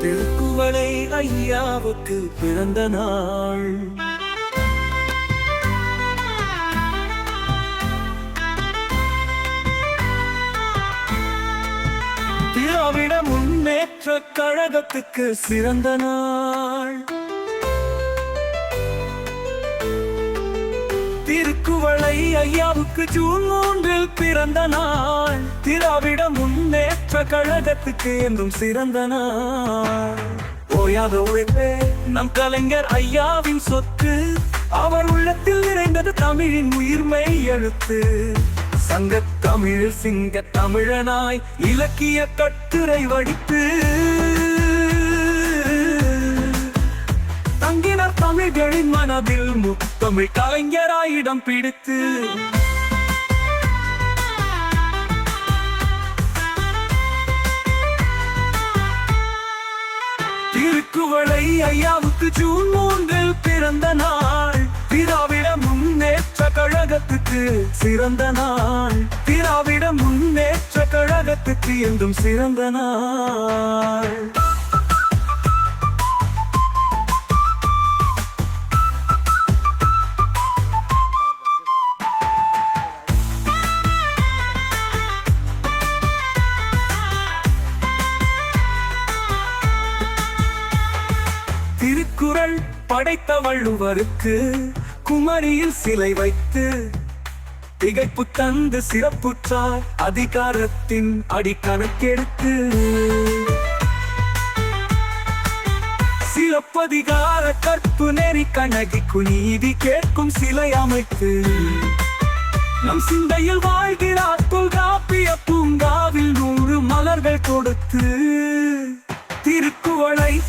திருக்குவளை ஐயாவுக்கு பிறந்த நாள். திராவிட முன்னேற்ற கழகத்துக்கு சிறந்த நாள். திருக்குவளை ஐயாவுக்கு ஜூன் மூன்று பிறந்த நாள். திராவிட முன்னேற்ற கழகத்துக்கு என்றும் சிறந்த நாள். ஓயாத உழைப்பே நம் கலைஞர் ஐயாவின் சொத்து. அவர் உள்ளத்தில் நிறைந்தது தமிழின் உயிர்மை எழுத்து. சங்க தமிழ் சிங்க தமிழனாய் இலக்கிய கட்டுரை வடித்து. தங்கினர் தமிழ்களின் மனதில் முத்தமிழ் கலைஞராயிடம் பிடித்து. குவளை ஐயாவுக்கு ஜூன் மூன்றில் பிறந்த நாள். திராவிட முன்னேற்ற கழகத்துக்கு சிறந்த நாள். திராவிட முன்னேற்ற கழகத்துக்கு என்றும் சிறந்த நாள். குரல் படைத்த வள்ளுவருக்கு குமரியில் சிலை வைத்து திகைப்பு தந்து சிறப்புற்றார் அதிகாரத்தின் அடிக்கணக்கெடுத்து. சிறப்பதிகார கற்பு நெறி கண்ணகிக்கு நீதி கேட்கும் சிலை அமைத்து நம் சிந்தையில் வாழ்கிறார் தொல்காப்பிய பூங்காவில் நூறு மலர்கள் கொடுத்து திருப்பி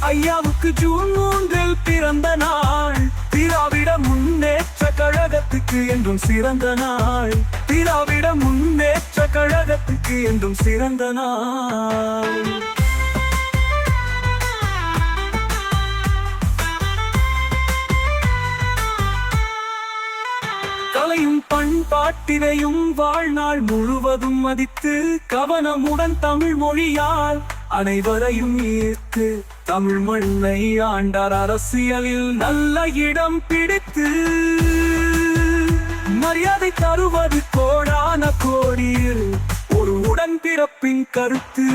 ஐயாவுக்கு ஜூன் மூன்றில் பிறந்த நாள். திராவிட முன்னேற்ற கழகத்துக்கு என்றும் சிறந்த நாள். திராவிட முன்னேற்ற கழகத்துக்கு என்றும் சிறந்த நாள். கலையும் பண்பாட்டினையும் வாழ்நாள் முழுவதும் மதித்து கவனமுடன் தமிழ் மொழியால் அனைவரையும் ஈர்த்து தமிழ் மண்ணை ஆண்டார் அரசியலில் நல்ல இடம் பிடித்து. மரியாதை தருவது கோடான கோடியில் ஒரு உடன்பிறப்பின் கருத்து.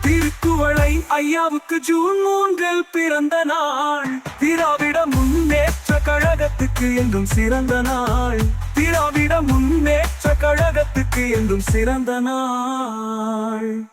திருக்குவளை ஐயாவுக்கு ஜூன் மூன்றில் பிறந்த நாள். திராவிட முன்னேற்ற கழகத்துக்கு என்றும் சிறந்த நாள். திராவிட முன்னேற்ற கழகத்துக்கு என்றும் சிறந்த நாள்.